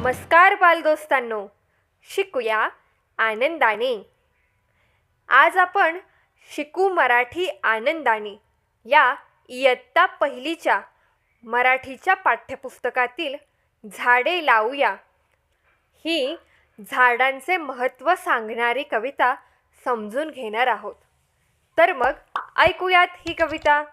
नमस्कार बालदोस्तांनो शिकूया आनंदाने. आज आपण शिकू मराठी आनंदाने या इयत्ता पहिलीच्या मराठीच्या पाठ्यपुस्तकातील झाडे लावूया. ही झाडांचे महत्त्व सांगणारी कविता समजून घेणार आहोत. तर मग ऐकूयात ही कविता.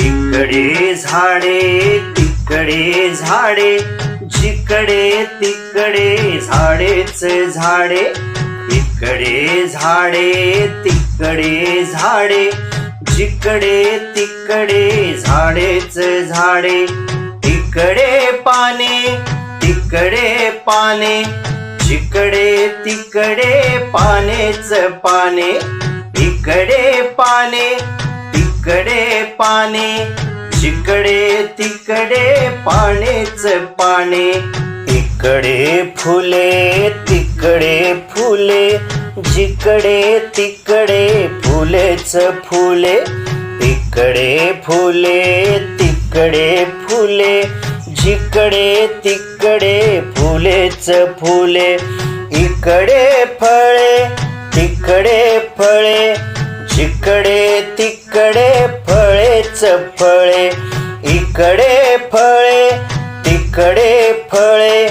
इकडे झाडे तिकडे झाडे जिकडे तिकडे झाडेच झाडे. इकडे झाडे तिकडे झाडे जिकडे तिकडे झाडेच झाडे. इकडे पाने तिकडे पाने जिकडे तिकडे पानेच पाने इकडे पाने तिकडे पाने जिकडे तिकडे पानेच पाने इकडे फुले तिकडे फुले जिकडे तिकडे फुलेच फुले इकडे फुले तिकडे फुले जिकडे तिकडे फुलेच फुले इकडे फळे तिकडे फळे जिकडे तिकडे फळेच फळे इकडे फळे तिकडे फळे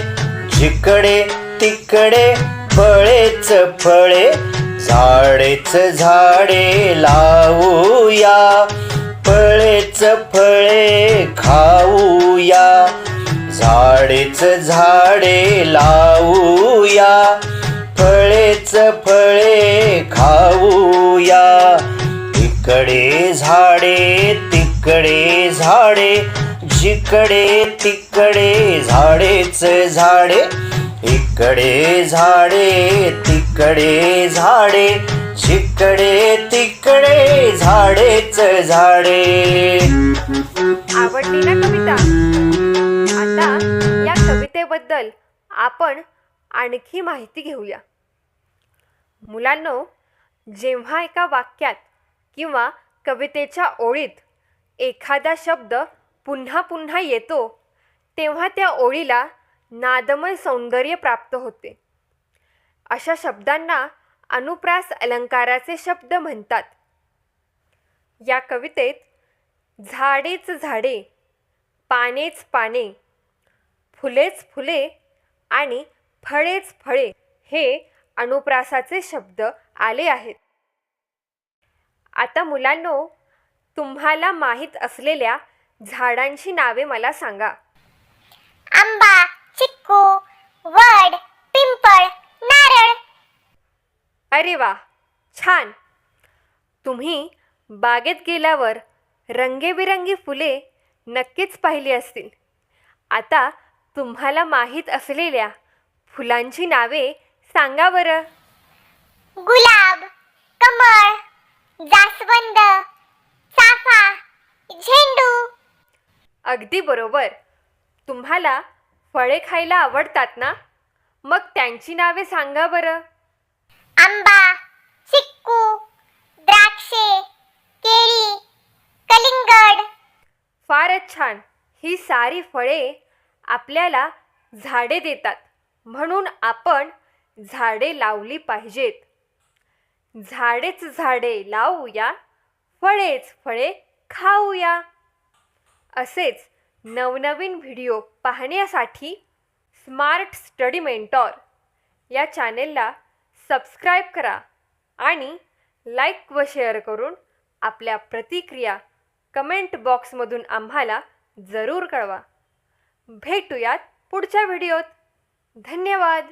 जिकडे तिकडे फळेच फळे झाडेच झाडे लावूया. फळेच फळे खाऊया झाडेच झाडे लावूया फळेच फळे खाऊया. इकडे झाडे तिकडे झाडे जिकडे तिकडे झाडेच झाडे इकडे झाडे तिकडे झाडे जिकडे तिकडे झाडेच झाडे. आवडली ना कविता? आता या कवितेबद्दल आपण आणखी माहिती घेऊया. मुलांनो जेव्हा एका वाक्यात किंवा कवितेच्या ओळीत एखादा शब्द पुन्हा पुन्हा येतो तेव्हा त्या ओळीला नादमय सौंदर्य प्राप्त होते. अशा शब्दांना अनुप्रास अलंकाराचे शब्द म्हणतात. या कवितेत झाडेच झाडे पानेच पाने फुलेच फुले आणि फळेच फळे हे अनुप्रासाचे शब्द आले आहेत. आता मुलांनो तुम्हाला माहीत असलेल्या झाडांची नावे मला सांगा. आंबा अरे वा छान. तुम्ही बागेत गेल्यावर रंगेबिरंगी फुले नक्कीच पाहिली असतील. आता तुम्हाला माहीत असलेल्या फुलांची नावे सांगा बरं. गुलाब कमळ जास्वंद चाफा झेंडू. अगदी बरोबर. तुम्हाला फळे खायला आवडतात ना? मग त्यांची नावे सांगा बरं. आंबा चिक्कू द्राक्षे केळी कलिंगड. फारच छान. ही सारी फळे आपल्याला झाडे देतात. म्हणून आपण झाडे लावली पाहिजेत. झाडेच झाडे लावूया फळेच फळे खाऊया. असेच नवनवीन व्हिडिओ पाहण्यासाठी स्मार्ट स्टडी मेंटॉर या चॅनेलला सबस्क्राईब करा आणि लाईक व शेअर करून आपल्या प्रतिक्रिया कमेंट बॉक्समधून आम्हाला जरूर कळवा. भेटूयात पुढच्या व्हिडिओत धन्यवाद!